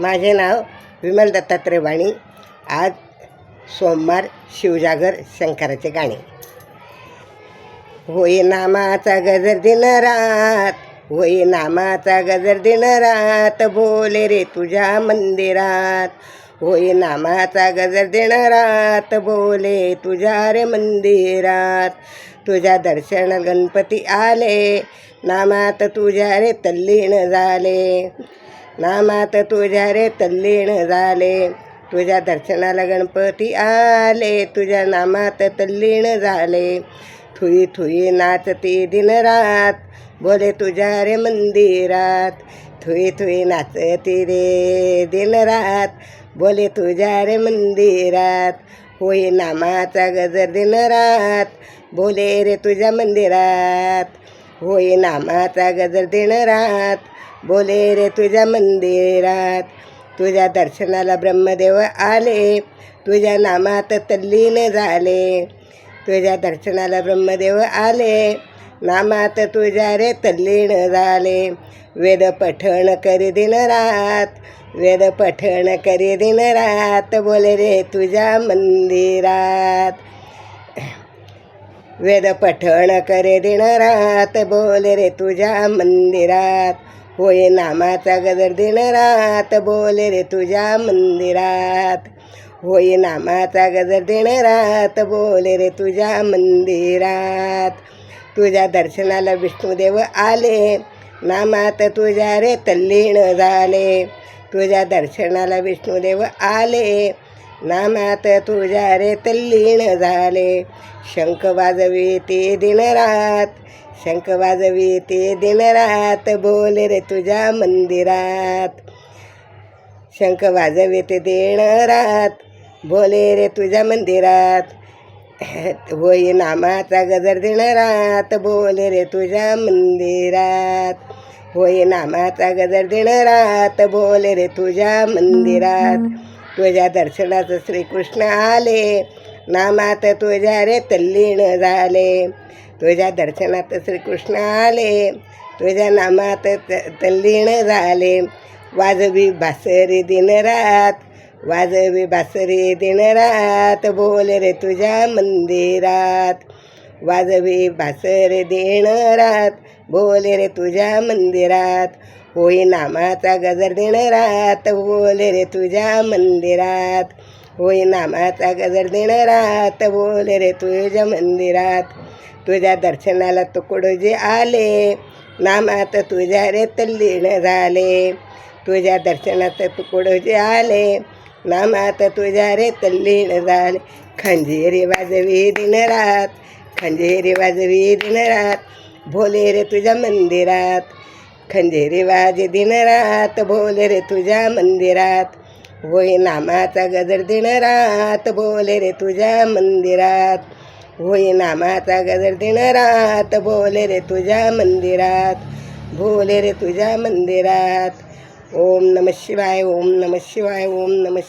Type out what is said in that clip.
माझे नाव विमल दत्तात्रय वाणी. आज सोमवार शिवजागर शंकराचे गाणे. होई नामाचा गजर दिन रात होई नामाचा गजर दिन रात बोले रे तुझ्या मंदिरात. होई नामाचा गजर दिन रात बोले तुझ्या रे मंदिरात. तुझ्या दर्शन गणपती आले नामात तुझ्या रे तल्लीन झाले. नामात तुझ्या रे तल्लीण झाले. तुझ्या दर्शनाला गणपती आले. तुझ्या नामात तल्लीण झाले. थुई थुई नाचती दिनरात. बोले तुझ्या रे मंदिरात. थुई थुई नाचती रे दिनरात. बोले तुझ्या रे मंदिरात. होई नामाचा गजर दिनरात. बोले रे तुझ्या मंदिरात. होई नामाचा गजर दिनरात बोले रे तुझ्या मंदिरात. तुझ्या दर्शनाला ब्रह्मदेव आले. तुझ्या नामात तल्लीन झाले. तुझ्या दर्शनाला ब्रह्मदेव आले. नामात तुझ्या रे तल्लीन झाले. वेद पठण करी दिन वेद पठण करी दिन बोले रे तुझ्या मंदिरात. वेद पठण करे दिनरात बोल रे तुझ्या मंदिरात. होय नामाचा गजर दिनरात बोल रे तुझ्या मंदिरात. होय नामाचा गजर दिनरात बोल रे तुझ्या मंदिरात. तुझ्या दर्शनाला विष्णुदेव आले नामात तुझ्या रे तल्लीण झाले. तुझ्या दर्शनाला विष्णुदेव आले नामात तुझ्या रे तल्लीन झाले. शंख वाजवी ते दिनरात शंख वाजवी ते दिनरात बोल रे तुझ्या मंदिरात. शंख वाजवी ते दिनरात बोले रे तुझ्या मंदिरात. होई नामाचा गजर दिनरात बोल रे तुझ्या मंदिरात. होई नामाचा गजर दिनरात बोल रे तुझ्या मंदिरात. तुझ्या दर्शनाचं श्रीकृष्ण आले. नामात तुझ्या रे तल्लीन झाले. तुझ्या दर्शनात श्रीकृष्ण आले. तुझ्या नामात त तल्लीन झाले. वाजवी बासरी दिनरात वाजवी बासरी दिनरात बोल रे तुझ्या मंदिरात. वाजवी बासरी दिनरात बोल रे तुझ्या मंदिरात. होई नामाचा गजर रात बोल रे तुझ्या मंदिरात. होई नामाचा गजर रात बोल रे तुझ्या मंदिरात. तुझ्या दर्शनाला तुकडोजी आले नामात तुझ्या रे तल्लीन झाले. तुझ्या दर्शनात तुकडोजी आले नामात तुझ्या रे तल्लीन झाले. खंजेरी वाजवी दिनरात खंजेरी वाजवी दिनरात भोले रे तुझ्या मंदिरात. खंजेरी वाजे दिनरात बोले रे तुझ्या मंदिरात. होय नामाचा गजर दिनरात बोले रे तुझ्या मंदिरात. होय नामाचा गजर दिनरात बोले रे तुझ्या मंदिरात. भोले रे तुझ्या मंदिरात. ओम नम शिवाय ओम नम शिवाय ओम नम शिवाय.